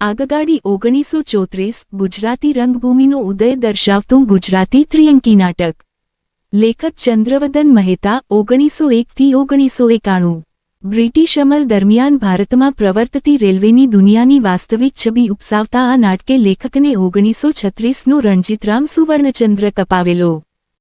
આગગાડી ઓગણીસો ચોત્રીસ ગુજરાતી રંગભૂમિનો ઉદય દર્શાવતું ગુજરાતી ત્રિયંકી નાટક. લેખક ચંદ્રવદન મહેતા ઓગણીસો એકથી ઓગણીસો એકાણું. બ્રિટિશ અમલ દરમિયાન ભારતમાં પ્રવર્તતી રેલવેની દુનિયાની વાસ્તવિક છબી ઉપસાવતા આ નાટકે લેખકને ઓગણીસો છત્રીસનો રણજીતરામ સુવર્ણચંદ્રક અપાવેલો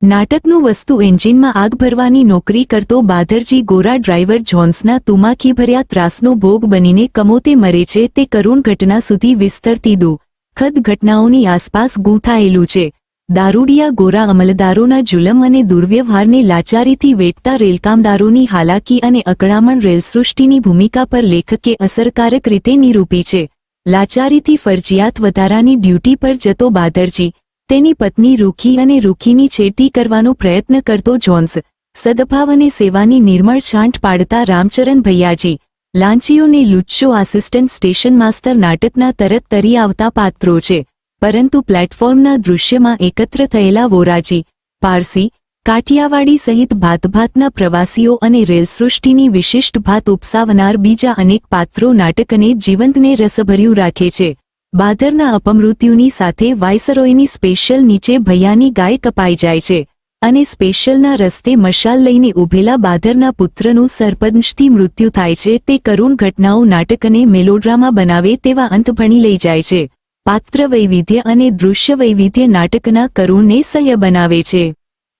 નાટકનું વસ્તુ એન્જિનમાં આગ ભરવાની નોકરી કરતો બાદરજી ગોરા ડ્રાઈવર જોન્સના તુમાખીભર્યા ત્રાસનો ભોગ બનીને કમોતે મરે છે તે કરુણ ઘટના સુધી વિસ્તરતી દુઃખદ ઘટનાઓની આસપાસ ગૂંથાયેલું છે. દારૂડિયા ગોરા અમલદારોના જુલમ અને દુર્વ્યવહારને લાચારીથી વેટતા રેલકામદારોની હાલાકી અને અકળામણ રેલસૃષ્ટિની ભૂમિકા પર લેખકે અસરકારક રીતે નિરૂપી છે. લાચારીથી ફરજિયાત વધારાની ડ્યુટી પર જતો બાદરજી તેની પત્ની રૂખી અને રૂખીની છેડતી કરવાનો પ્રયત્ન કરતો જોન્સ. સદભાવ અને સેવાની નિર્મળ છાંટ પાડતા રામચરણ ભૈયાજી, લાંચીઓને લુચ્ચો આસિસ્ટન્ટ સ્ટેશન માસ્તર નાટકના તરત તરી આવતા પાત્રો છે. પરંતુ પ્લેટફોર્મના દૃશ્યમાં એકત્ર થયેલા વોરાજી, પારસી, કાઠિયાવાડી સહિત ભાતભાતના પ્રવાસીઓ અને રેલસૃષ્ટિની વિશિષ્ટ ભાત ઉપસાવનાર બીજા અનેક પાત્રો નાટકને જીવંતને રસભર્યું રાખે છે. બાદરના અપમૃત્યુની સાથે વાયસરોયની સ્પેશિયલ નીચે ભૈયાની ગાય કપાઈ જાય છે અને સ્પેશિયલના રસ્તે મશાલ લઈને ઊભેલા બાદરના પુત્રનું સરપંચથી મૃત્યુ થાય છે. તે કરુણ ઘટનાઓ નાટકને મેલોડ્રામા બનાવે તેવા અંત ભણી લઈ જાય છે. પાત્ર વૈવિધ્ય અને દૃશ્ય વૈવિધ્ય નાટકના કરુણને સહ્ય બનાવે છે.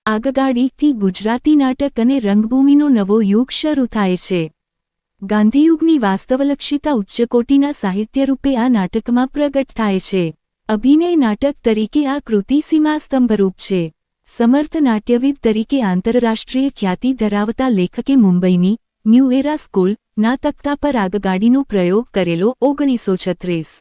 આગગાડીથી ગુજરાતી નાટક અને રંગભૂમિનો નવો યુગ શરૂ થાય છે. ગાંધીયુગની વાસ્તવલક્ષિતા ઉચ્ચકોટીના સાહિત્યરૂપે આ નાટકમાં પ્રગટ થાય છે. અભિનય નાટક તરીકે આ કૃતિ સીમાસ્તંભરૂપ છે. સમર્થ નાટ્યવિદ તરીકે આંતરરાષ્ટ્રીય ખ્યાતિ ધરાવતા લેખકે મુંબઈની ન્યૂ એરા સ્કૂલ ના તખ્તા પર આગગાડીનો પ્રયોગ કરેલો ઓગણીસો છત્રીસ.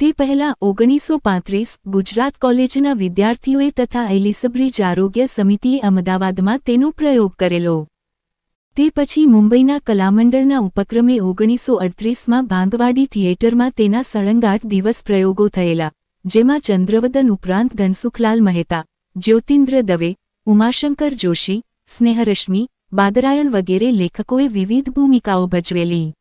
તે પહેલા ઓગણીસો પાંત્રીસ ગુજરાત કોલેજના વિદ્યાર્થીઓએ તથા એલિસબ્રિજ આરોગ્ય સમિતિએ અમદાવાદમાં તેનો પ્રયોગ કરેલો. તે પછી મુંબઈના કલામંડળના ઉપક્રમે ઓગણીસો અડત્રીસમાં ભાંગવાડી થિયેટરમાં તેના સળંગાટ દિવસ પ્રયોગો થયેલા, જેમાં ચંદ્રવદન ઉપરાંત ધનસુખલાલ મહેતા, જ્યોતિન્દ્ર દવે, ઉમાશંકર જોશી, સ્નેહરશ્મિ, બાદરાયણ વગેરે લેખકોએ વિવિધ ભૂમિકાઓ ભજવેલી.